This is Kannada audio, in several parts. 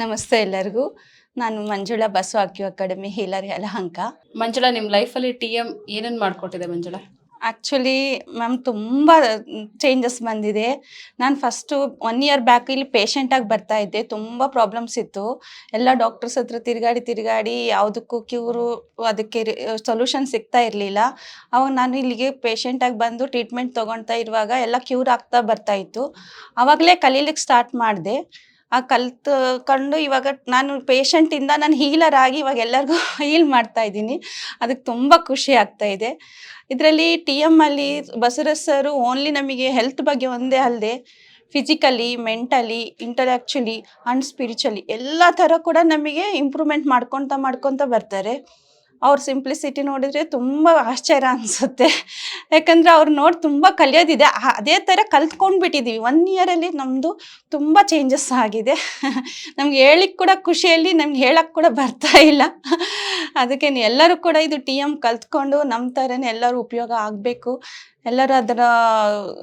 ನಮಸ್ತೆ ಎಲ್ಲರಿಗೂ. ನಾನು Manjula Basava acu academy healer Yelahanka. Manjula ನಿಮ್ಮ ಲೈಫಲ್ಲಿ ಟಿ ಎಂ ಏನೇನು ಮಾಡಿಕೊಟ್ಟಿದೆ ಮಂಜುಳಾ? ಆ್ಯಕ್ಚುಲಿ ಮ್ಯಾಮ್ ತುಂಬ ಚೇಂಜಸ್ ಬಂದಿದೆ. ನಾನು ಫಸ್ಟು ಒನ್ ಇಯರ್ ಬ್ಯಾಕ್ ಇಲ್ಲಿ ಪೇಷಂಟಾಗಿ ಬರ್ತಾ ಇದ್ದೆ. ತುಂಬ ಪ್ರಾಬ್ಲಮ್ಸ್ ಇತ್ತು. ಎಲ್ಲ ಡಾಕ್ಟರ್ಸ್ ಹತ್ರ ತಿರುಗಾಡಿ ತಿರುಗಾಡಿ ಯಾವುದಕ್ಕೂ ಕ್ಯೂರು ಅದಕ್ಕೆ ಸೊಲ್ಯೂಷನ್ ಸಿಗ್ತಾ ಇರಲಿಲ್ಲ. ಅವಾಗ ನಾನು ಇಲ್ಲಿಗೆ ಪೇಷಂಟಾಗಿ ಬಂದು ಟ್ರೀಟ್ಮೆಂಟ್ ತೊಗೊಳ್ತಾ ಇರುವಾಗ ಎಲ್ಲ ಕ್ಯೂರ್ ಆಗ್ತಾ ಬರ್ತಾ ಇತ್ತು. ಆವಾಗಲೇ ಕಲೀಲಿಕ್ಕೆ ಸ್ಟಾರ್ಟ್ ಮಾಡಿದೆ. ಆ ಕಲ್ತ್ಕೊಂಡು ಇವಾಗ ನಾನು ಪೇಷಂಟಿಂದ ನಾನು ಹೀಲರ್ ಆಗಿ ಇವಾಗ ಎಲ್ಲರಿಗೂ ಹೀಲ್ ಮಾಡ್ತಾ ಇದ್ದೀನಿ. ಅದಕ್ಕೆ ತುಂಬ ಖುಷಿ ಆಗ್ತಾ ಇದೆ. ಇದರಲ್ಲಿ ಟಿ ಎಂ ಅಲ್ಲಿ ಬಸವರಾಜ್ ಸರು ಓನ್ಲಿ ನಮಗೆ ಹೆಲ್ತ್ ಬಗ್ಗೆ ಒಂದೇ ಅಲ್ಲದೆ physically mentally intellectually and spiritually ಎಲ್ಲ ಥರ ಕೂಡ ನಮಗೆ ಇಂಪ್ರೂವ್ಮೆಂಟ್ ಮಾಡ್ಕೊತ ಮಾಡ್ಕೊತ ಬರ್ತಾರೆ. ಅವ್ರ ಸಿಂಪ್ಲಿಸಿಟಿ ನೋಡಿದರೆ ತುಂಬ ಆಶ್ಚರ್ಯ ಅನಿಸುತ್ತೆ. ಯಾಕಂದರೆ ಅವ್ರು ನೋಡಿ ತುಂಬ ಕಲಿಯೋದಿದೆ. ಅದೇ ಥರ ಕಲ್ತ್ಕೊಂಡು ಬಿಟ್ಟಿದ್ದೀವಿ ಒನ್ ಇಯರಲ್ಲಿ ನಮ್ಮದು ತುಂಬ ಚೇಂಜಸ್ ಆಗಿದೆ. ನಮ್ಗೆ ಹೇಳಿಕ್ಕೆ ಕೂಡ ಖುಷಿಯಲ್ಲಿ, ನಮ್ಗೆ ಹೇಳಕ್ಕೆ ಕೂಡ ಬರ್ತಾ ಇಲ್ಲ. ಅದಕ್ಕೆ ಎಲ್ಲರೂ ಕೂಡ ಇದು ಟಿ ಎಂ ಕಲ್ತ್ಕೊಂಡು ನಮ್ಮ ಥರನೇ ಎಲ್ಲರೂ ಉಪಯೋಗ ಆಗಬೇಕು. ಎಲ್ಲರೂ ಅದರ,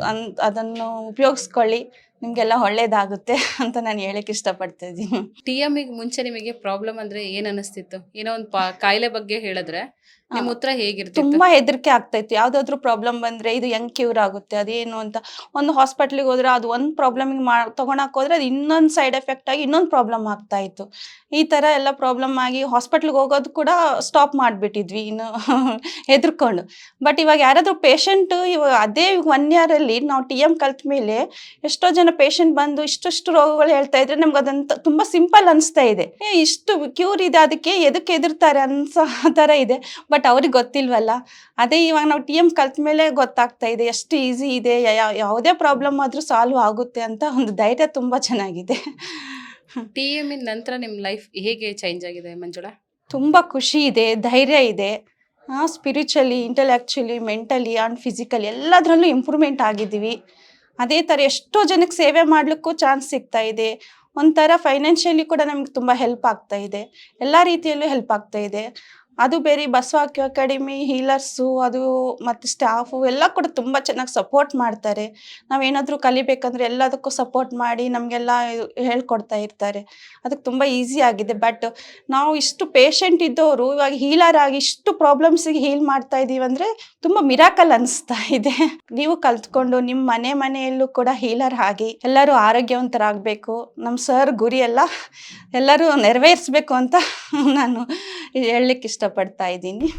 ಅನ್, ಅದನ್ನು ಉಪಯೋಗಿಸ್ಕೊಳ್ಳಿ. ನಿಮಗೆಲ್ಲ ಒಳ್ಳೇದಾಗುತ್ತೆ ಅಂತ ನಾನು ಹೇಳಕ್ಕೆ ಇಷ್ಟಪಡ್ತಾ ಇದ್ದೀನಿ. ಟಿ ಎಮ್ಮಿಗೆ ಮುಂಚೆ ನಿಮಗೆ ಪ್ರಾಬ್ಲಮ್ ಅಂದ್ರೆ ಏನ್ ಅನಿಸ್ತಿತ್ತು? ಏನೋ ಒಂದು ಕಾಯಿಲೆ ಬಗ್ಗೆ ಹೇಳಿದ್ರೆ ನಿಮ್ಮ ಉತ್ತರ ಹೇಗಿರುತ್ತೆ ತುಂಬಾ ಹೆದರಿಕೆ ಆಗ್ತಾಯಿತ್ತು ಯಾವ್ದಾದ್ರು ಪ್ರಾಬ್ಲಮ್ ಬಂದ್ರೆ ಇದು ಹೆಂಗ್ ಕ್ಯೂರ್ ಆಗುತ್ತೆ ಅದೇನು ಅಂತ. ಒಂದು ಹಾಸ್ಪಿಟ್ಲಿಗೆ ಹೋದ್ರೆ ಅದು ಒಂದ್ ಪ್ರಾಬ್ಲಮ್ ತಗೊಳಕ್ ಹೋದ್ರೆ ಅದು ಇನ್ನೊಂದ್ ಸೈಡ್ ಎಫೆಕ್ಟ್ ಆಗಿ ಇನ್ನೊಂದ್ ಪ್ರಾಬ್ಲಮ್ ಆಗ್ತಾ ಇತ್ತು. ಈ ತರ ಎಲ್ಲ ಪ್ರಾಬ್ಲಮ್ ಆಗಿ ಹಾಸ್ಪಿಟ್ಲಿಗೆ ಹೋಗೋದು ಕೂಡ ಸ್ಟಾಪ್ ಮಾಡ್ಬಿಟ್ಟಿದ್ವಿ ಇನ್ನು ಹೆದರ್ಕೊಂಡು. ಬಟ್ ಇವಾಗ ಯಾರಾದ್ರೂ ಪೇಷಂಟ್ ಇವಾಗ ಅದೇ ಒನ್ ಅಲ್ಲಿ ನಾವು ಟಿ ಎಂ ಕಲ್ತ ಮೇಲೆ ಎಷ್ಟೋ ಜನ ಪೇಷಂಟ್ ಬಂದು ಇಷ್ಟಷ್ಟು ರೋಗಗಳು ಹೇಳ್ತಾ ಇದ್ರೆ ನಮ್ಗೆ ಅದಂತ ತುಂಬಾ ಸಿಂಪಲ್ ಅನಿಸ್ತಾ ಇದೆ. ಏ ಇಷ್ಟು ಕ್ಯೂರ್ ಇದೆ ಅದಕ್ಕೆ ಎದಕ್ಕೆ ಎದುರ್ತಾರೆ ಅನ್ಸೋ ಥರ ಇದೆ. ಬಟ್ ಅವ್ರಿಗೆ ಗೊತ್ತಿಲ್ವಲ್ಲ. ಅದೇ ಇವಾಗ ನಾವು ಟಿ ಎಂ ಕಲ್ತ ಮೇಲೆ ಗೊತ್ತಾಗ್ತಾ ಇದೆ ಎಷ್ಟು ಈಸಿ ಇದೆ ಯಾವುದೇ ಪ್ರಾಬ್ಲಮ್ ಆದರೂ ಸಾಲ್ವ್ ಆಗುತ್ತೆ ಅಂತ ಒಂದು ಧೈರ್ಯ ತುಂಬ ಚೆನ್ನಾಗಿದೆ. ಟಿ ಎಂ ಇನ್ ನಂತರ ನಿಮ್ಮ ಲೈಫ್ ಹೇಗೆ ಚೇಂಜ್ ಆಗಿದೆ ಮಂಜುಳಾ? ತುಂಬ ಖುಷಿ ಇದೆ ಧೈರ್ಯ ಇದೆ. Spiritually intellectually mentally and physically ಎಲ್ಲದರಲ್ಲೂ ಇಂಪ್ರೂವ್ಮೆಂಟ್ ಆಗಿದ್ದೀವಿ. ಅದೇ ಥರ ಎಷ್ಟೋ ಜನಕ್ಕೆ ಸೇವೆ ಮಾಡಲಿಕ್ಕೂ ಚಾನ್ಸ್ ಸಿಗ್ತಾ ಇದೆ. ಒಂಥರ ಫೈನಾನ್ಷಿಯಲಿ ಕೂಡ ನಮ್ಗೆ ತುಂಬ ಹೆಲ್ಪ್ ಆಗ್ತಾ ಇದೆ. ಎಲ್ಲ ರೀತಿಯಲ್ಲೂ ಹೆಲ್ಪ್ ಆಗ್ತಾ ಇದೆ. ಅದು ಬೇರೆ ಬಸ್ವಾಕ್ ಅಕ್ಯೂ ಅಕಾಡೆಮಿ, ಹೀಲರ್ಸು, ಅದು ಮತ್ತು ಸ್ಟಾಫು ಎಲ್ಲ ಕೂಡ ತುಂಬ ಚೆನ್ನಾಗಿ ಸಪೋರ್ಟ್ ಮಾಡ್ತಾರೆ. ನಾವೇನಾದರೂ ಕಲಿಬೇಕಂದ್ರೆ ಎಲ್ಲದಕ್ಕೂ ಸಪೋರ್ಟ್ ಮಾಡಿ ನಮಗೆಲ್ಲ ಹೇಳ್ಕೊಡ್ತಾ ಇರ್ತಾರೆ. ಅದಕ್ಕೆ ತುಂಬ ಈಸಿ ಆಗಿದೆ. ಬಟ್ ನಾವು ಇಷ್ಟು ಪೇಷಂಟ್ ಇದ್ದವರು ಇವಾಗ ಹೀಲರ್ ಆಗಿ ಇಷ್ಟು ಪ್ರಾಬ್ಲಮ್ಸಿಗೆ ಹೀಲ್ ಮಾಡ್ತಾ ಇದ್ದೀವಿ ಅಂದರೆ ತುಂಬ ಮಿರಾಕಲ್ ಅನಿಸ್ತಾ ಇದೆ. ನೀವು ಕಲ್ತ್ಕೊಂಡು ನಿಮ್ಮ ಮನೆ ಮನೆಯಲ್ಲೂ ಕೂಡ ಹೀಲರ್ ಆಗಿ ಎಲ್ಲರೂ ಆರೋಗ್ಯವಂತರಾಗಬೇಕು. ನಮ್ಮ ಸರ್ ಗುರಿ ಎಲ್ಲ ಎಲ್ಲರೂ ನೆರವೇರಿಸ್ಬೇಕು ಅಂತ ನಾನು ಹೇಳಲಿಕ್ಕೆ ಇಷ್ಟಪಡ್ತಾ ಇದ್ದೀನಿ.